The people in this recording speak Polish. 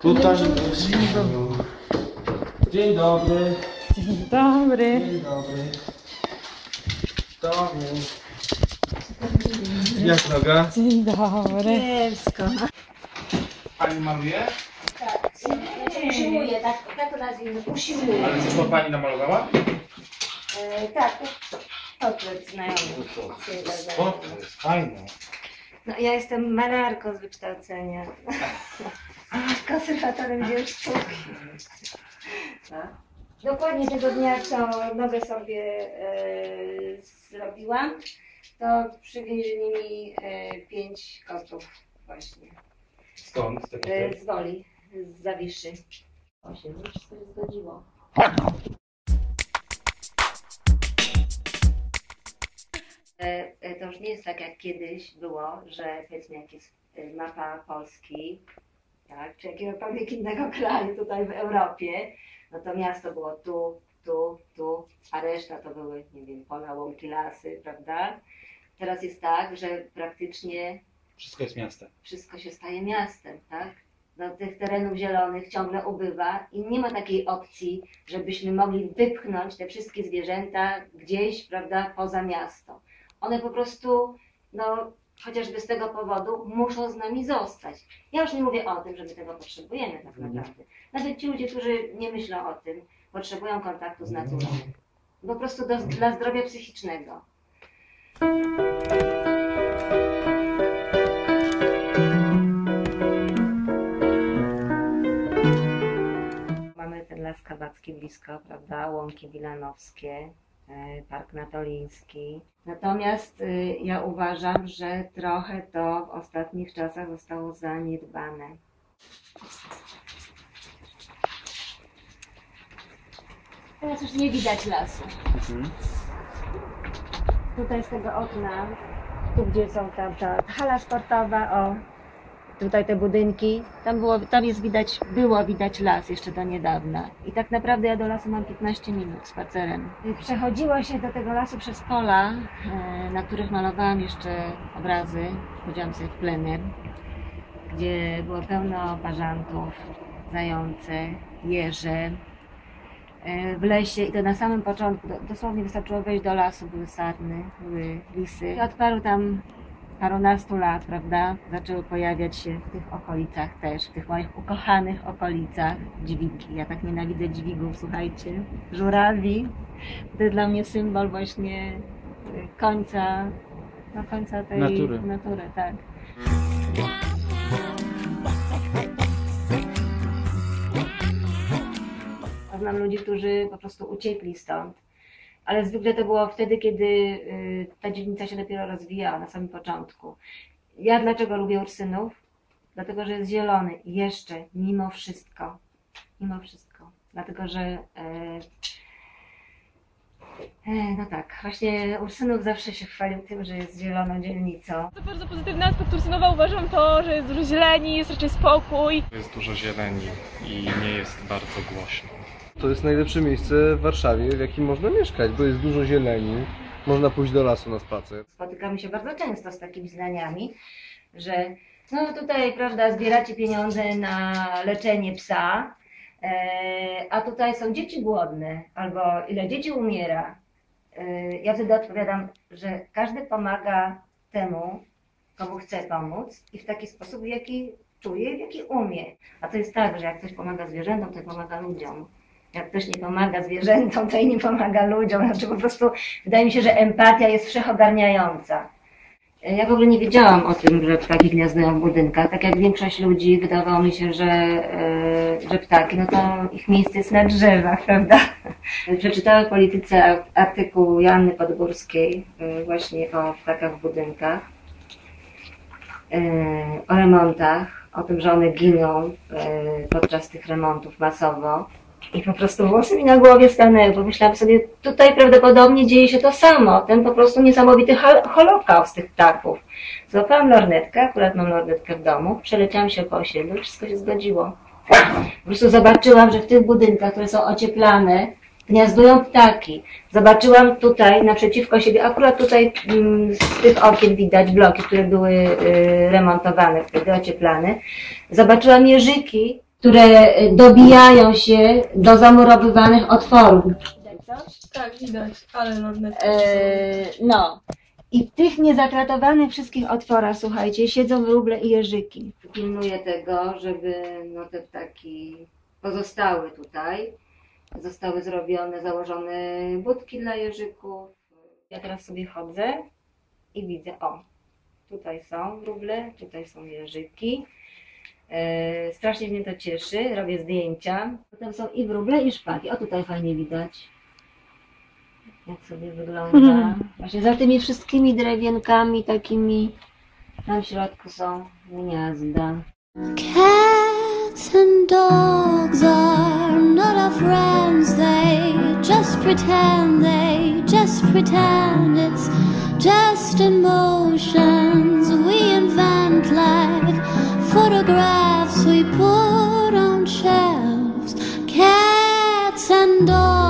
Tutaj jest Dzień dobry. Dzień dobry. Dzień dobry. Dobry. Jak noga? Dzień dobry. Kiepsko. Pani maluje? Znaczy usiłuję, tak, tak to nazwijmy, usiłuję. Ale coś ma pani namalowała? E, tak, portret znajomy. O, to jest fajne. No, ja jestem malarką z wykształcenia. Konserwatorem dzieł sztuki. No. Dokładnie tego dnia, co nogę sobie e, zrobiłam, to przywieźli mi e, pięć kotów właśnie. Skąd? Taki E, z Woli, z Zawiszy. Osiem, już się zgodziło. To już nie jest tak jak kiedyś było, że powiedzmy jak jest e, mapa Polski, tak, czy jakiegokolwiek innego kraju tutaj w Europie, no to miasto było tu, tu, tu, a reszta to były, nie wiem, pola, łąki, lasy, prawda? Teraz jest tak, że praktycznie Wszystko jest miastem. wszystko się staje miastem, tak? No, tych terenów zielonych ciągle ubywa i nie ma takiej opcji, żebyśmy mogli wypchnąć te wszystkie zwierzęta gdzieś, prawda, poza miasto. One po prostu, no, chociażby z tego powodu muszą z nami zostać. Ja już nie mówię o tym, że my tego potrzebujemy tak naprawdę. Nawet ci ludzie, którzy nie myślą o tym, potrzebują kontaktu z naturą. Po prostu do, dla zdrowia psychicznego. Mamy ten Las Kabacki blisko, prawda? Łąki Wilanowskie, Park Natoliński. Natomiast y, ja uważam, że trochę to w ostatnich czasach zostało zaniedbane. Teraz już nie widać lasu. Tutaj z tego okna, tu gdzie są tam ta hala sportowa, o, tutaj te budynki, tam, było, tam jest widać, było widać las jeszcze do niedawna. I tak naprawdę ja do lasu mam 15 minut spacerem. Przechodziło się do tego lasu przez pola, e, na których malowałam jeszcze obrazy, chodziłam sobie w plener, gdzie było pełno bażantów, zające, jeże. E, W lesie i to na samym początku, do- dosłownie wystarczyło wejść do lasu, były sarny, były lisy. I od paru tam parunastu lat, prawda, zaczęły pojawiać się w tych okolicach też, w tych moich ukochanych okolicach dźwigi. Ja tak nienawidzę dźwigów, słuchajcie. Żurawi. To jest dla mnie symbol właśnie y, końca, no końca tej Natury. natury tak. Znam ludzi, którzy po prostu uciekli stąd. Ale zwykle to było wtedy, kiedy y, ta dzielnica się dopiero rozwijała, na samym początku. Ja dlaczego lubię Ursynów? Dlatego, że jest zielony. Jeszcze, mimo wszystko. Mimo wszystko. Dlatego, że e, e, no tak, właśnie Ursynów zawsze się chwalił tym, że jest zieloną dzielnicą. To bardzo pozytywny aspekt Ursynowa uważam to, że jest dużo zieleni, jest raczej spokój. Jest dużo zieleni i nie jest bardzo głośno. To jest najlepsze miejsce w Warszawie, w jakim można mieszkać, bo jest dużo zieleni, można pójść do lasu na spacer. Spotykamy się bardzo często z takimi zdaniami, że no tutaj, prawda, zbieracie pieniądze na leczenie psa, e, a tutaj są dzieci głodne, albo ile dzieci umiera. E, ja wtedy odpowiadam, że każdy pomaga temu, komu chce pomóc i w taki sposób, w jaki czuje w jaki umie. A to jest tak, że jak ktoś pomaga zwierzętom, to pomaga ludziom. Jak ktoś nie pomaga zwierzętom, to i nie pomaga ludziom. Znaczy po prostu wydaje mi się, że empatia jest wszechogarniająca. Ja w ogóle nie wiedziałam o tym, że ptaki gniazdują w budynkach. Tak jak większość ludzi, wydawało mi się, że, e, że ptaki, no to ich miejsce jest na drzewach, prawda? Przeczytałam w polityce artykuł Joanny Podgórskiej e, właśnie o ptakach w budynkach, e, o remontach, o tym, że one giną podczas tych remontów masowo. I po prostu włosy mi na głowie stanęły. Pomyślałam sobie, tutaj prawdopodobnie dzieje się to samo. Ten po prostu niesamowity hol- holokaust tych ptaków. Złapałam lornetkę, akurat mam lornetkę w domu, przeleciałam się po osiedlu, wszystko się zgodziło. Po prostu zobaczyłam, że w tych budynkach, które są ocieplane, gniazdują ptaki. Zobaczyłam tutaj naprzeciwko siebie, akurat tutaj mm, z tych okien widać bloki, które były y, remontowane wtedy, ocieplane. Zobaczyłam jeżyki, które y, dobijają się do zamurowywanych otworów. Tak, widać, ale lornetki. Eee, no. I w tych niezakratowanych wszystkich otworach, słuchajcie, siedzą wróble i jeżyki. Pilnuję tego, żeby no, te ptaki pozostały tutaj. Zostały zrobione, założone budki dla jeżyków. Ja teraz sobie chodzę i widzę, o, tutaj są wróble, tutaj są jeżyki. Eee, strasznie mnie to cieszy, robię zdjęcia. Potem są i wróble, i szpaki. O, tutaj fajnie widać jak sobie wygląda. Mhm. Właśnie za tymi wszystkimi drewienkami takimi tam w środku są gniazda. Cats and dogs are not our friends, they just pretend, they just pretend it's just emotions we invent like photographs we put on shelves, cats and dogs.